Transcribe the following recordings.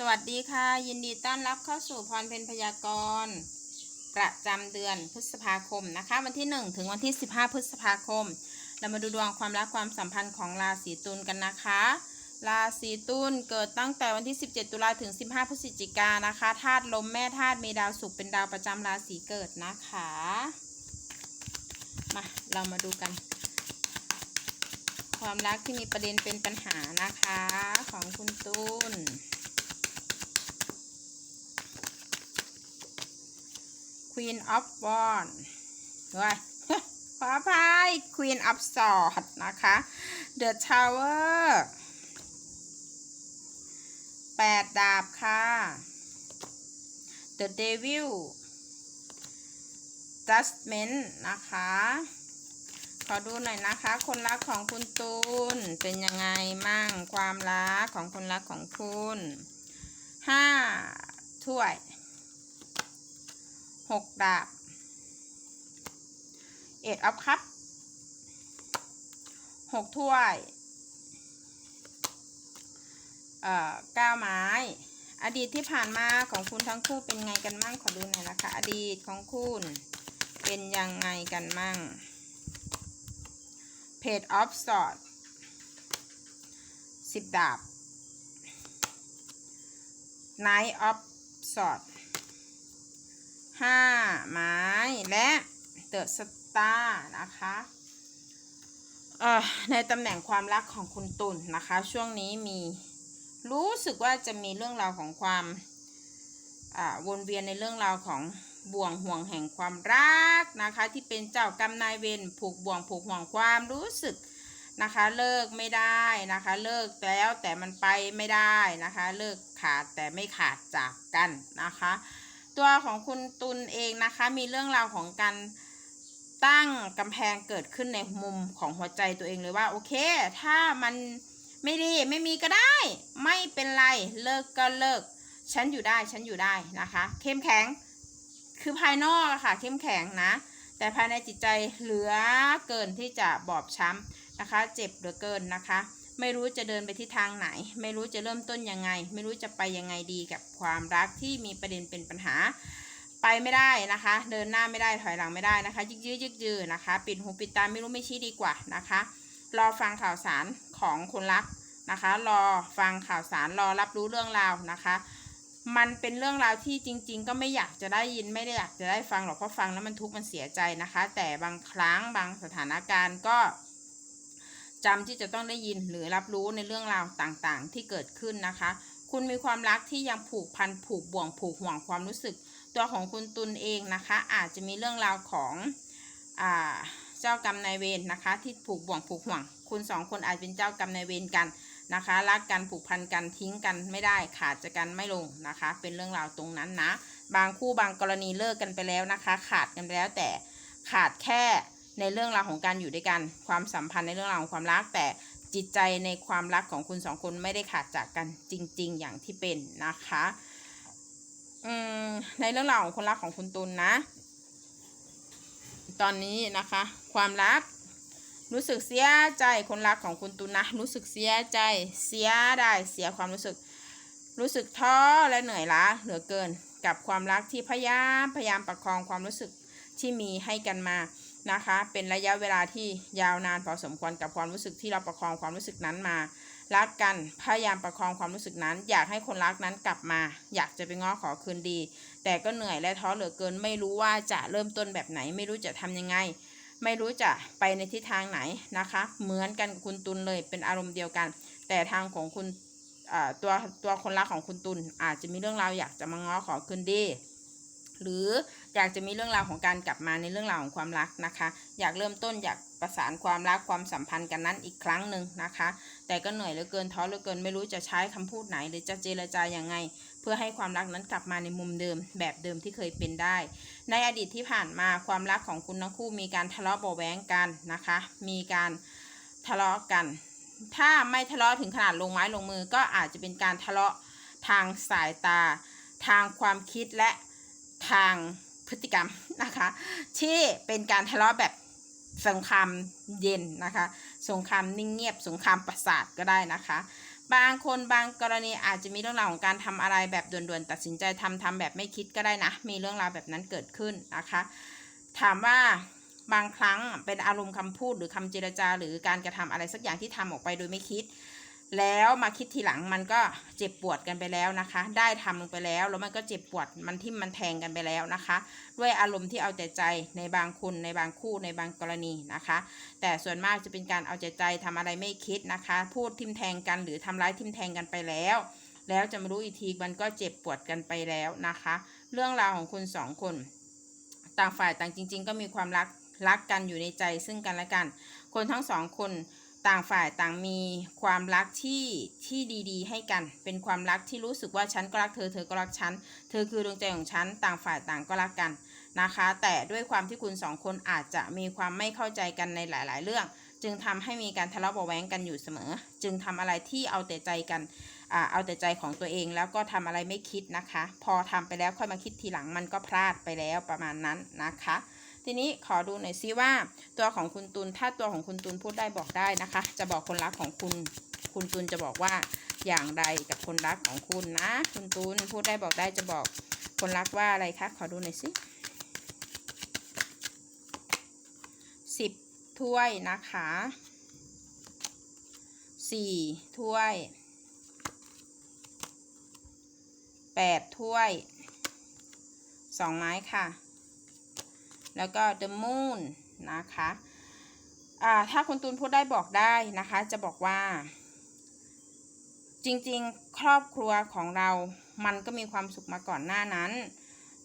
สวัสดีค่ะ ยินดีต้อนรับเข้าสู่พรเพนพยากรณ์ประจำเดือนพฤษภาคมนะคะ วันที่ 1 ถึงวันที่ 15 พฤษภาคม เรามาดูดวงความรักความสัมพันธ์ของราศีตุลกันนะคะ ราศีตุลเกิดตั้งแต่วันที่ 17 ตุลาถึง 15 พฤศจิกายนนะคะธาตุลมแม่ธาตุมีดาวศุกร์เป็นดาวประจำราศีเกิดนะคะมาเรามาดูกัน ความรักที่มีประเด็นเป็นปัญหานะคะของคุณตุล Queen of Wand ด้วยขออภัย Queen of Swords นะคะ The Tower แปดดาบค่ะ The Devil Judgment นะคะ ขอดูหน่อยนะคะ คนรักของคุณตูน เป็นยังไงมั่งความรักของคนรักของคุณห้าถ้วย หกดาบเอ็ดออฟคัพหกถ้วย เอ่อเก้าไม้ อดีตที่ผ่านมาของคุณทั้งคู่เป็นไงกันมั่งขอดูหน่อยนะคะ อดีตของคุณเป็นยังไงกันมั่งเพจออฟสอดสิบดาบไนท์ออฟสอด ห้าไม้และเดอะสตาร์นะคะในตำแหน่งความรักของคุณตุลนนะคะ ช่วงนี้มีรู้สึกว่าจะมีเรื่องราวของความวนเวียนในเรื่องราวของบ่วงห่วงแห่งความรักนะคะ ที่เป็นเจ้ากรรมนายเวรผูกบ่วงผูกห่วงความรู้สึกนะคะเลิกไม่ได้นะคะ เลิกแล้วแต่มันไปไม่ได้นะคะ เลิกขาดแต่ไม่ขาดจากกันนะคะ ตัวของคุณตุลเองนะคะ มีเรื่องราวของการตั้งกำแพงเกิดขึ้นในมุมของหัวใจตัวเองเลยว่าโอเค ถ้ามันไม่ดีไม่มีก็ได้ ไม่เป็นไรเลิกก็เลิก ฉันอยู่ได้ฉันอยู่ได้นะคะ เข้มแข็งคือภายนอกอะค่ะ เข้มแข็งนะ แต่ภายในจิตใจเหลือเกินที่จะบอบช้ำนะคะ เจ็บเหลือเกินนะคะ ไม่รู้จะเดินไปที่ทางไหน ไม่รู้จะเริ่มต้นยังไง ไม่รู้จะไปยังไงดีกับความรักที่มีประเด็นเป็นปัญหา ไปไม่ได้นะคะ เดินหน้าไม่ได้ถอยหลังไม่ได้นะคะ ยึกยื้อยึกยือนะคะ ปิดหูปิดตาไม่รู้ไม่ชี้ดีกว่านะคะ รอฟังข่าวสารของคนรักนะคะ รอฟังข่าวสารรอรับรู้เรื่องราวนะคะมันเป็นเรื่องราวที่จริง ๆ ก็ไม่อยากจะได้ยินไม่ได้อยากจะได้ฟังหรอกเพราะฟังแล้วมันทุกข์มันเสียใจนะคะ แต่บางครั้งบางสถานการณ์ก็ จำที่จะต้องได้ยินหรือรับรู้ในเรื่องราวต่างๆ ที่เกิดขึ้นนะคะ คุณมีความรักที่ยังผูกพันผูกบ่วงผูกห่วงความรู้สึก ตัวของคุณตุลเองนะคะ อาจจะมีเรื่องราวของอ่าเจ้ากรรมนายเวรนะคะ ที่ผูกบ่วงผูกห่วง คุณสองคนอาจเป็นเจ้ากรรมนายเวรกันนะคะ รักกันผูกพันกันทิ้งกันไม่ได้ขาดจากกันไม่ลงนะคะ เป็นเรื่องราวตรงนั้นนะ บางคู่บางกรณีเลิกกันไปแล้วนะคะ ขาดกันไปแล้วแต่ขาดแค่ ในเรื่องราวของการอยู่ด้วยกัน ความสัมพันธ์ในเรื่องราวของความรัก แต่จิตใจในความรักของคุณสองคนไม่ได้ขาดจากกันจริง ๆ อย่างที่เป็นนะคะในเรื่องราวของคนรักของคุณตุลนะ ตอนนี้นะคะ ความรักรู้สึกเสียใจคนรักของคุณตุลนะ รู้สึกเสียใจเสียได้เสียความรู้สึก รู้สึกท้อและเหนื่อยล้าเหลือเกินกับความรักที่พยายามพยายามประคองความรู้สึกที่มีให้กันมา นะคะ เป็นระยะเวลาที่ยาวนานพอสมควรกับความรู้สึกที่เราประคองความรู้สึกนั้นมา รักกันพยายามประคองความรู้สึกนั้น อยากให้คนรักนั้นกลับมา อยากจะไปง้อขอคืนดี แต่ก็เหนื่อยและท้อเหลือเกิน ไม่รู้ว่าจะเริ่มต้นแบบไหน ไม่รู้จะทำยังไง ไม่รู้จะไปในทิศทางไหนนะคะ เหมือนกันกับคุณตุลเลยเป็นอารมณ์เดียวกัน แต่ทางของคุณตัวตัวคนรักของคุณตุลอาจจะมีเรื่องราวอยากจะมาง้อขอคืนดี หรืออยากจะมีเรื่องราวของการกลับมาในเรื่องราวของความรักนะคะ อยากเริ่มต้นอยากประสานความรักความสัมพันธ์กันนั้นอีกครั้งหนึ่งนะคะ แต่ก็เหนื่อยเหลือเกินท้อเหลือเกินไม่รู้จะใช้คำพูดไหน หรือจะเจรจาอย่างไง เพื่อให้ความรักนั้นกลับมาในมุมเดิม แบบเดิมที่เคยเป็นได้ ในอดีตที่ผ่านมาความรักของคุณทั้งคู่มีการทะเลาะเบาแว้งกันนะคะ มีการทะเลาะกัน ถ้าไม่ทะเลาะถึงขนาดลงไม้ลงมือ ก็อาจจะเป็นการทะเลาะทางสายตา ทางความคิดและ ทางพฤติกรรมนะคะ ที่เป็นการทะเลาะแบบสงครามเย็นนะคะ สงครามนิ่งเงียบ สงครามประสาทก็ได้นะคะ บางคนบางกรณีอาจจะมีเรื่องราวของการทำอะไรแบบด่วนๆ ตัดสินใจทำทำแบบไม่คิดก็ได้นะ มีเรื่องราวแบบนั้นเกิดขึ้นนะคะ ถามว่าบางครั้งเป็นอารมณ์คำพูดหรือคำเจรจา หรือการกระทำอะไรสักอย่างที่ทำออกไปโดยไม่คิด แล้วมาคิดทีหลังมันก็เจ็บปวดกันไปแล้วนะคะ ได้ทำลงไปแล้วแล้วมันก็เจ็บปวดมันทิ่มมันแทงกันไปแล้วนะคะ ด้วยอารมณ์ที่เอาแต่ใจในบางคนในบางคู่ในบางกรณีนะคะ แต่ส่วนมากจะเป็นการเอาใจใจทำอะไรไม่คิดนะคะ พูดทิมแทงกันหรือทำร้ายทิมแทงกันไปแล้ว แล้วจะมารู้อีกทีมันก็เจ็บปวดกันไปแล้วนะคะ เรื่องราวของคุณสองคน ต่างฝ่ายต่างจริง ๆ ก็มีความรักรักกันอยู่ในใจซึ่งกันและกัน คนทั้งสองคน ต่างฝ่ายต่างมีความรักที่ที่ดีๆ ให้กัน เป็นความรักที่รู้สึกว่าฉันก็รักเธอ เธอก็รักฉัน เธอคือดวงใจของฉัน ต่างฝ่ายต่างก็รักกันนะคะ แต่ด้วยความที่คุณสองคนอาจจะมีความไม่เข้าใจกันในหลาย ๆ เรื่อง จึงทำให้มีการทะเลาะเบาะแว้งกันอยู่เสมอ จึงทำอะไรที่เอาแต่ใจกันอ่าเอาแต่ใจของตัวเอง แล้วก็ทำอะไรไม่คิดนะคะ พอทำไปแล้วค่อยมาคิดทีหลังมันก็พลาดไปแล้วประมาณนั้นนะคะ ทีนี้ขอดูหน่อยซิว่า ตัวของคุณตุลถ้าตัวของคุณตุลพูดได้บอกได้นะคะ จะบอกคนรักของคุณคุณตุลจะบอกว่าอย่างไรกับคนรักของคุณนะ คุณตุลพูดได้บอกได้จะบอกคนรักว่าอะไรคะขอดูหน่อยสิสิบถ้วยนะคะสี่ถ้วยแปดถ้วยสองไม้ค่ะ แล้วก็ the moon นะคะอ่าถ้าคุณตูนพูดได้บอกได้นะคะ จะบอกว่า จริงๆ ครอบครัวของเรา มันก็มีความสุขมาก่อนหน้านั้น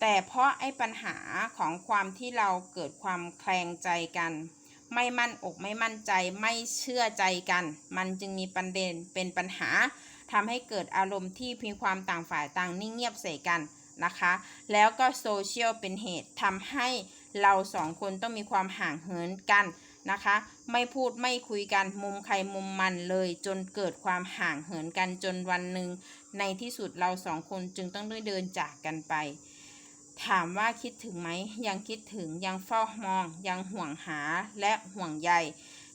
แต่เพราะไอ้ปัญหาของความที่เราเกิดความแคลงใจกัน ไม่มั่นอกไม่มั่นใจไม่เชื่อใจกัน มันจึงมีประเด็นเป็นปัญหาทำให้เกิดอารมณ์ที่มีความต่างฝ่ายต่างนิ่งเงียบใส่กันนะคะ แล้วก็โซเชียลเป็นเหตุทำให้ เราสองคนต้องมีความห่างเหินกันนะคะ ไม่พูดไม่คุยกันมุมใครมุมมันเลย จนเกิดความห่างเหินกันจนวันหนึ่ง ในที่สุดเราสองคนจึงต้องได้เดินจากกันไป ถามว่าคิดถึงไหมยังคิดถึงยังเฝ้ามอง ยังห่วงหาและห่วงใย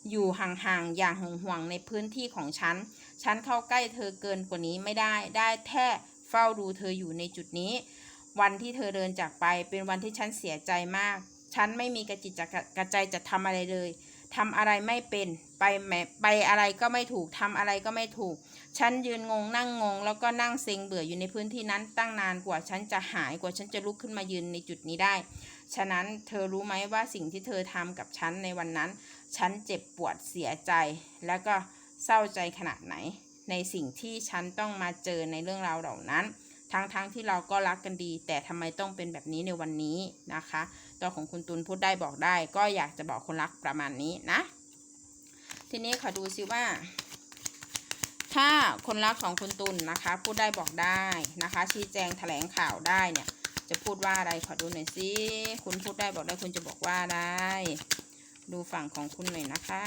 อยู่ห่างๆ อย่างห่วงๆ ในพื้นที่ของฉัน ฉันเข้าใกล้เธอเกินกว่านี้ไม่ได้ ได้แค่เฝ้าดูเธออยู่ในจุดนี้ วันที่เธอเดินจากไปเป็นวันที่ฉันเสียใจมาก ฉันไม่มีกระจิตจะกระใจจะทำอะไรเลยทำอะไรไม่เป็น ไปแหมไปอะไรก็ไม่ถูกทำอะไรก็ไม่ถูก ฉันยืนงงนั่งงง แล้วก็นั่งเซ็งเบื่ออยู่ในพื้นที่นั้นตั้งนานกว่าฉันจะหายกว่าฉันจะลุกขึ้นมายืนในจุดนี้ได้ ฉะนั้นเธอรู้ไหมว่าสิ่งที่เธอทำกับฉันในวันนั้น ฉันเจ็บปวดเสียใจ แล้วก็เศร้าใจขนาดไหน ในสิ่งที่ฉันต้องมาเจอในเรื่องราวเหล่านั้น ทั้งๆทที่เราก็รักกันดี แต่ทำไมต้องเป็นแบบนี้ในวันนี้นะคะ ตัวของคุณตุลพูดได้บอกได้ ก็อยากจะบอกคนรักประมาณนี้นะ ทีนี้ขอดูซิว่า ถ้าคนรักของคุณตุลนะคะ พูดได้บอกได้นะคะ ชี้แจงแถลงข่าวได้เนี่ย จะพูดว่าอะไรขอดูหน่อยสิคุณพูดได้บอกได้คุณจะบอกว่าอะไรดูฝั่งของคุณหน่อยนะคะ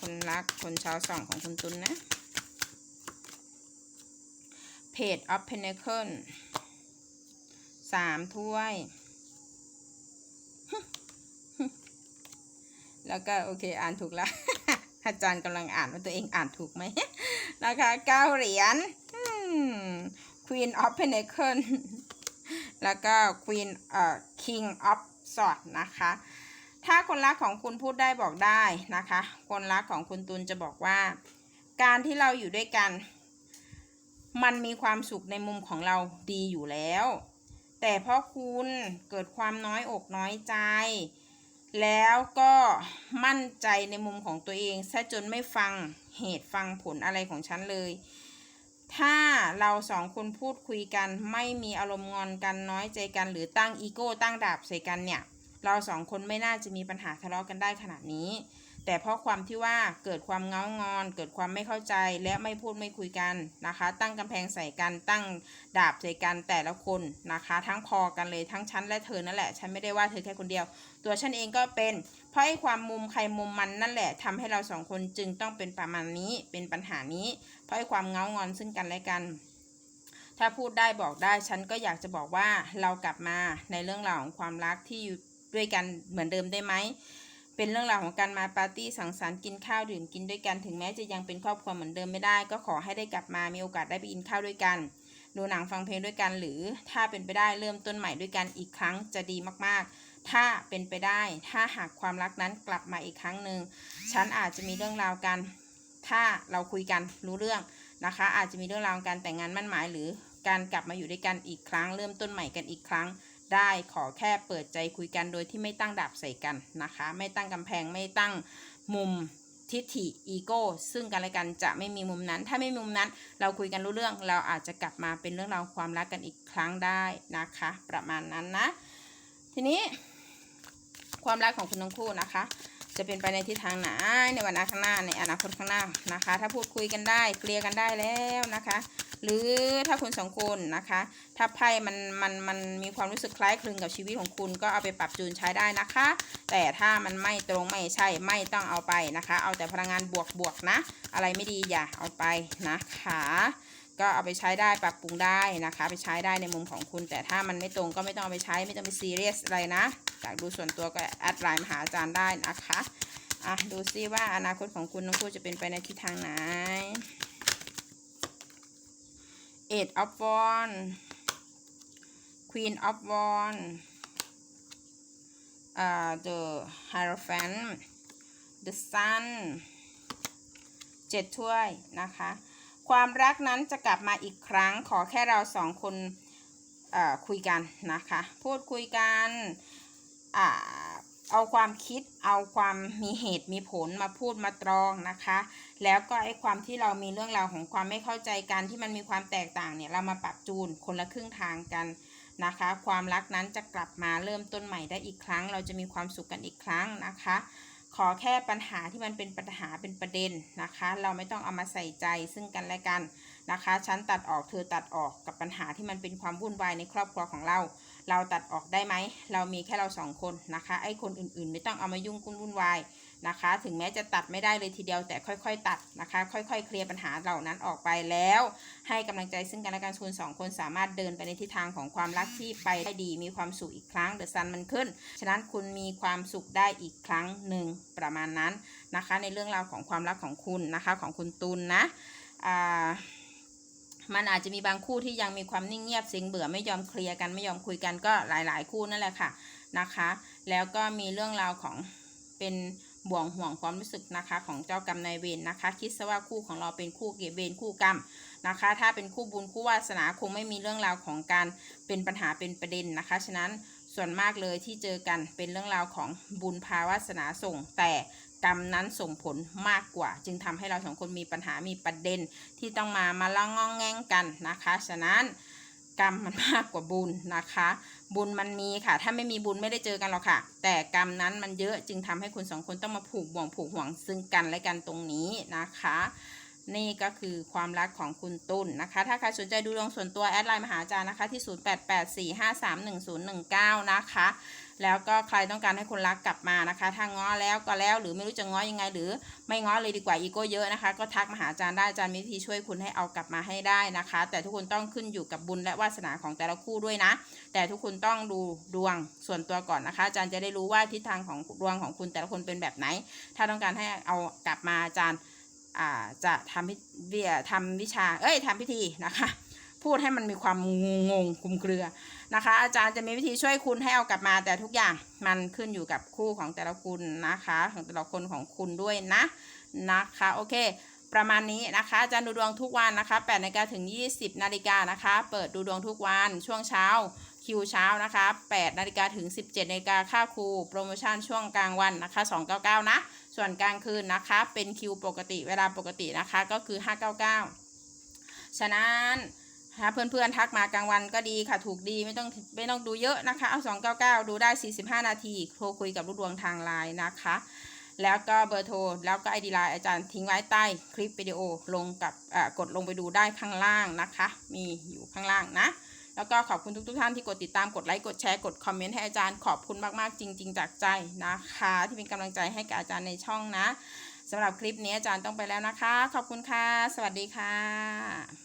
คนรักคนชาวส่องของคุณตุลนะเพจ of Pentacle สามถ้วย แล้วก็โอเคอ่านถูกแล้ว อาจารย์กำลังอ่านว่าตัวเองอ่านถูกไหมนะคะเก้าเหรียญ Queen of Pentacle แล้วก็ Queen เอ่อ King of Swords นะคะ ถ้าคนรักของคุณพูดได้บอกได้นะคะ คนรักของคุณตุลจะบอกว่า การที่เราอยู่ด้วยกัน มันมีความสุขในมุมของเราดีอยู่แล้ว แต่เพราะคุณเกิดความน้อยอกน้อยใจ แล้วก็มั่นใจในมุมของตัวเองซะจนไม่ฟังเหตุฟังผลอะไรของฉันเลย ถ้าเราสองคนพูดคุยกันไม่มีอารมณ์งอนกันน้อยใจกัน หรือตั้งอีโก้ตั้งดาบใส่กันเนี่ย เราสองคนไม่น่าจะมีปัญหาทะเลาะกันได้ขนาดนี้ แต่เพราะความที่ว่าเกิดความเงางอน เกิดความไม่เข้าใจและไม่พูดไม่คุยกันนะคะ ตั้งกำแพงใส่กันตั้งดาบใส่กันแต่ละคนนะคะ ทั้งพอกันเลยทั้งฉันและเธอนั่นแหละ ฉันไม่ได้ว่าเธอแค่คนเดียว ตัวฉันเองก็เป็น เพราะไอ้ความมุมใครมุมมันนั่นแหละทำให้เราสองคนจึงต้องเป็นประมาณนี้ เป็นปัญหานี้ เพราะไอ้ความเงางอนซึ่งกันและกัน ถ้าพูดได้บอกได้ฉันก็อยากจะบอกว่าเรากลับมาในเรื่องราวของความรักที่อยู่ด้วยกันเหมือนเดิมได้ไหมเป็นเรื่องราวของการมาปาร์ตี้สังสรรค์กินข้าวดื่มกินด้วยกันถึงแม้จะยังเป็นครอบครัวเหมือนเดิมไม่ได้ ก็ขอให้ได้กลับมามีโอกาสได้ไปกินข้าวด้วยกัน ดูหนังฟังเพลงด้วยกันหรือถ้าเป็นไปได้เริ่มต้นใหม่ด้วยกันอีกครั้งจะดีมากๆ ถ้าเป็นไปได้ ถ้าหากความรักนั้นกลับมาอีกครั้งหนึ่งฉันอาจจะมีเรื่องราวกัน ถ้าเราคุยกันรู้เรื่องนะคะ อาจจะมีเรื่องราวการแต่งงานมั่นหมายหรือการกลับมาอยู่ด้วยกันอีกครั้ง เริ่มต้นใหม่กันอีกครั้ง ได้ขอแค่เปิดใจคุยกันโดยที่ไม่ตั้งดาบใส่กันนะคะ ไม่ตั้งกำแพงไม่ตั้งมุมทิฐิอีโก้ซึ่งกันและกันจะไม่มีมุมนั้น ถ้าไม่มีมุมนั้น เราคุยกันรู้เรื่องเราอาจจะกลับมาเป็นเรื่องราวความรักกันอีกครั้งได้นะคะ ประมาณนั้นนะ ทีนี้ ความรักของคุณทั้งคู่นะคะ จะเป็นไปในทิศทางไหนในวันข้างหน้าในอนาคตข้างหน้านะคะ ถ้าพูดคุยกันได้เคลียร์กันได้แล้วนะคะ หรือถ้าคุณสองคนนะคะ ถ้าไพ่มันมันมันมีความรู้สึกคล้ายคลึงกับชีวิตของคุณก็เอาไปปรับจูนใช้ได้นะคะ แต่ถ้ามันไม่ตรงไม่ใช่ไม่ต้องเอาไปนะคะ เอาแต่พลังงานบวกบวกนะ อะไรไม่ดีอย่าเอาไปนะคะ ก็เอาไปใช้ได้ปรับปรุงได้นะคะ ไปใช้ได้ในมุมของคุณ แต่ถ้ามันไม่ตรงก็ไม่ต้องเอาไปใช้ไม่ต้องไปซีเรียสอะไรนะอยากดูส่วนตัวก็แอดไลน์มาหาอาจารย์ได้นะคะอะดูซิว่าอนาคตของคุณทั้งคู่จะเป็นไปในทิศทางไหน Eight of Wands Queen of Wands uh, the Hierophant the Sun เจ็ดถ้วยนะคะ ความรักนั้นจะกลับมาอีกครั้ง ขอแค่เราสองคนคุยกันนะคะ พูดคุยกันอเอาความคิดเอาความมีเหตุมีผลมาพูดมาตรองนะคะ แล้วก็ไอ้ความที่เรามีเรื่องราวของความไม่เข้าใจกันที่มันมีความแตกต่างเนี่ยเรามาปรับจูนคนละครึ่งทางกันนะคะ ความรักนั้นจะกลับมาเริ่มต้นใหม่ได้อีกครั้ง เราจะมีความสุขกันอีกครั้งนะคะ ขอแค่ปัญหาที่มันเป็นปัญหาเป็นประเด็นนะคะ เราไม่ต้องเอามาใส่ใจซึ่งกันและกันนะคะ ฉันตัดออกเธอตัดออกกับปัญหาที่มันเป็นความวุ่นวายในครอบครัวของเรา เราตัดออกได้ไหม เรามีแค่เราสองคนนะคะ ไอ้คนอื่นๆ ไม่ต้องเอามายุ่งกุ้นวุ่นวาย นะคะ ถึงแม้จะตัดไม่ได้เลยทีเดียวแต่ค่อยๆ ตัดนะคะ ค่อย ๆ เคลียร์ปัญหาเหล่านั้นออกไปแล้ว ให้กำลังใจซึ่งกันและกันคุณสองคนสามารถเดินไปในทิศทางของความรักที่ไปได้ดี มีความสุขอีกครั้งเดอะซันมันขึ้น ฉะนั้นคุณมีความสุขได้อีกครั้งหนึ่งประมาณนั้นนะคะ ในเรื่องราวของความรักของคุณนะคะของคุณตุลนนะอ่ามันอาจจะมีบางคู่ที่ยังมีความนิ่งเงียบเสียงเบื่อไม่ยอมเคลียร์กันไม่ยอมคุยกันก็หลาย ๆ คู่นั่นแหละค่ะนะคะ แล้วก็มีเรื่องราวของเป็น บ่วงห่วงความรู้สึกนะคะ ของเจ้ากรรมนายเวรนะคะ คิดซะว่าคู่ของเราเป็นคู่เกเวรคู่กรรมนะคะ ถ้าเป็นคู่บุญคู่วาสนาคงไม่มีเรื่องราวของการเป็นปัญหาเป็นประเด็นนะคะ ฉะนั้นส่วนมากเลยที่เจอกันเป็นเรื่องราวของบุญภาวาสนาส่ง แต่กรรมนั้นส่งผลมากกว่า จึงทำให้เราสองคนมีปัญหามีประเด็นที่ต้องมามาละงองแง่งกันนะคะ ฉะนั้น กรรมมันมากกว่าบุญนะคะ บุญมันมีค่ะ ถ้าไม่มีบุญไม่ได้เจอกันหรอกค่ะ แต่กรรมนั้นมันเยอะจึงทำให้คุณสองคนต้องมาผูกบ่วงผูกห่วงซึ่งกันและกันตรงนี้นะคะ นี่ก็คือความรักของคุณตุ้นนะคะ ถ้าใครสนใจดูดวงส่วนตัวแอดไลน์มาหาอาจารย์นะคะที่ 0884531019 นะคะ แล้วก็ใครต้องการให้คนรักกลับมานะคะ ถ้าง้อแล้วก็แล้วหรือไม่รู้จะง้อยังไง หรือไม่ง้อเลยดีกว่าอีโก้เยอะนะคะ ก็ทักมาหาอาจารย์ได้อาจารย์มีวิธีช่วยคุณให้เอากลับมาให้ได้นะคะ แต่ทุกคนต้องขึ้นอยู่กับบุญและวาสนาของแต่ละคู่ด้วยนะ แต่ทุกคนต้องดูดวงส่วนตัวก่อนนะคะ อาจารย์จะได้รู้ว่าทิศทางของดวงของคุณแต่ละคนเป็นแบบไหน ถ้าต้องการให้เอากลับมาอาจารย์อ่าจะทำพิเวีทำวิชา เอ้ยทำพิธีนะคะ พูดให้มันมีความงงงคลุมเครือ นะคะ อาจารย์จะมีวิธีช่วยคุณให้เอากลับมา แต่ทุกอย่างมันขึ้นอยู่กับคู่ของแต่ละคุณนะคะ ของแต่ละคนของคุณด้วยนะนะคะโอเค ประมาณนี้นะคะอาจารย์ดูดวงทุกวันนะคะ8นาฬิกาถึง 20นาฬิกานะคะ เปิดดูดวงทุกวันช่วงเช้าคิวเช้านะคะ8นาฬิกาถึง 17นาฬิกาค่าครูโปรโมชั่นช่วงกลางวันนะคะ 299 นะ ส่วนกลางคืนนะคะ เป็นคิวปกติเวลาปกตินะคะก็คือ 599 ฉะนั้น ถ้าเพื่อนๆทักมากลางวันก็ดีค่ะถูกดีไม่ต้องไม่ต้องดูเยอะนะคะ เอา 299 ดูได้ 45 นาทีโทรคุยกับลูกดวงทางไลน์นะคะ แล้วก็เบอร์โทร แล้วก็ไอดีไลน์อาจารย์ทิ้งไว้ใต้คลิปวิดีโอลงกับอ่ากดลงไปดูได้ข้างล่างนะคะ มีอยู่ข้างล่างนะ แล้วก็ขอบคุณทุกๆท่านที่กดติดตามกดไลค์กดแชร์กดคอมเมนต์ให้อาจารย์ขอบคุณมากๆจริง ๆ จากใจนะคะ ที่เป็นกำลังใจให้กับอาจารย์ในช่องนะสำหรับคลิปนี้อาจารย์ต้องไปแล้วนะคะ ขอบคุณค่ะ สวัสดีค่ะ